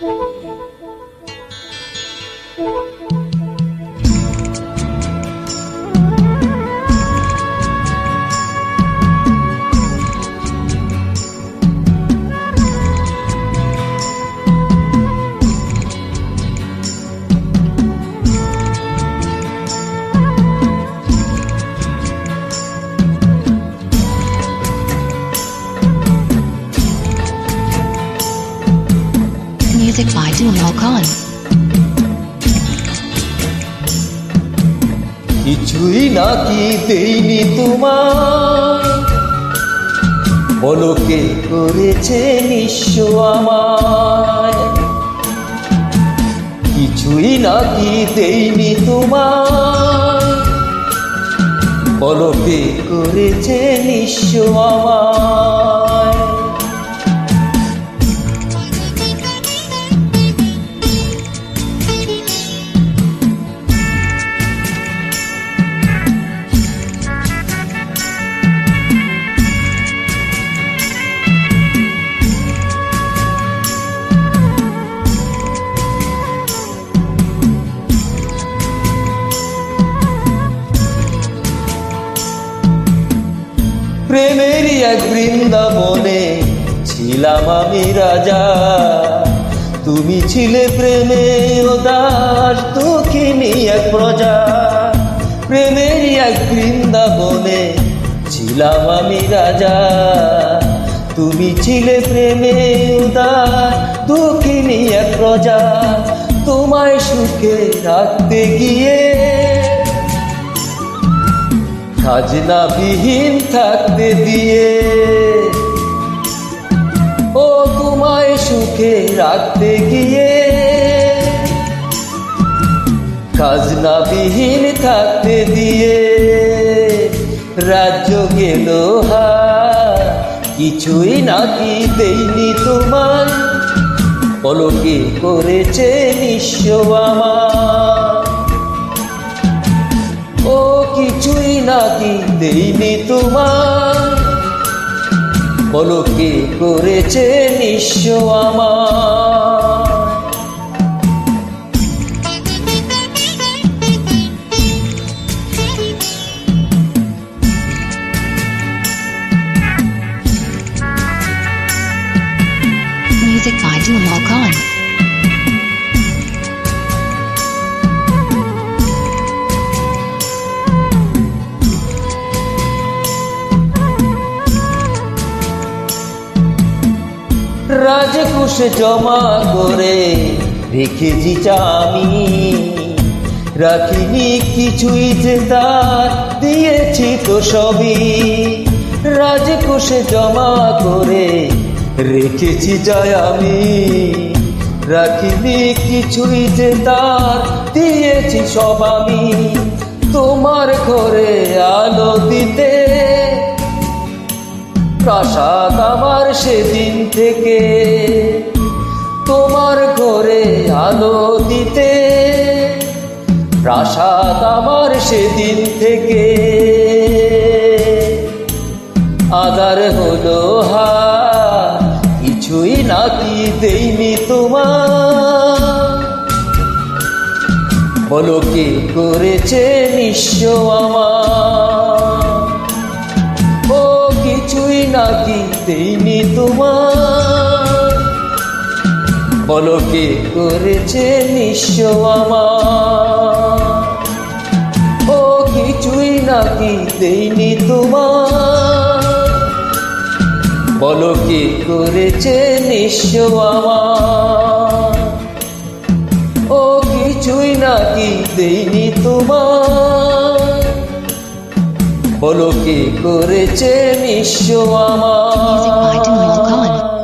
Thank you. Music by Dumal Khan. কিছুই নাকি দেইনি তোমার। বলকে করেছে নিঃস্ব আমায়। কিছুই নাকি দেইনি তোমার। বলকে করেছে নিঃস্ব আমায়। প্রেমেরই এক বৃন্দাবনে ছিলাম আমি রাজা। তুমি ছিলে প্রেমে দাস দুঃখিনী এক প্রজা। প্রেমেরই এক বৃন্দাবনে ছিলাম আমি রাজা। তুমি ছিলে প্রেমে উদার, দুঃখিনী এক প্রজা। তোমায় সুখে রাখতে গিয়ে খাজনা বিহীন থাকতে দিয়ে। ও তোমায় সুখে রাখতে গিয়ে। খাজনা বিহীন থাকতে দিয়ে। রাজ্য গেল হা, কিছুই নাকি দেইনি তোমার। বলো কি করেছে নিঃস্ব আমার। কিছুই নাকি দেইনি তোমার বলো কে করেছে নিঃস্ব আমার Music by Dumal Khan. রাজকুশে জমা করে রেখেছি আমি। রাখিনি কিছুই যে তার, দিয়েছি তো সবই। রাজকুশে জমা করে রেখেছি যাই আমি। রাখিনি কিছুই যে তার, দিয়েছি সব আমি। তোমার ঘরে আলো দিতে প্রাসাদ আমার সেদিন থেকে তোমার ঘরে আলো দিতে। প্রাসাদ আমার সেদিন থেকে আদার হলো হা কিছুই নাকি দেইনি তোমার। বলো কে করেছে নিঃস্ব আমার? নাকি দেইনি তোমার? বলো কে করেছে নিঃস্ব আমার? ও কিছুই নাকি দেইনি তোমার? বলো কে করেছে নিঃস্ব আমার? ও কিছুই নাকি দেইনি তোমার? বলো কে করেছে নিঃস্ব Dumal আমার.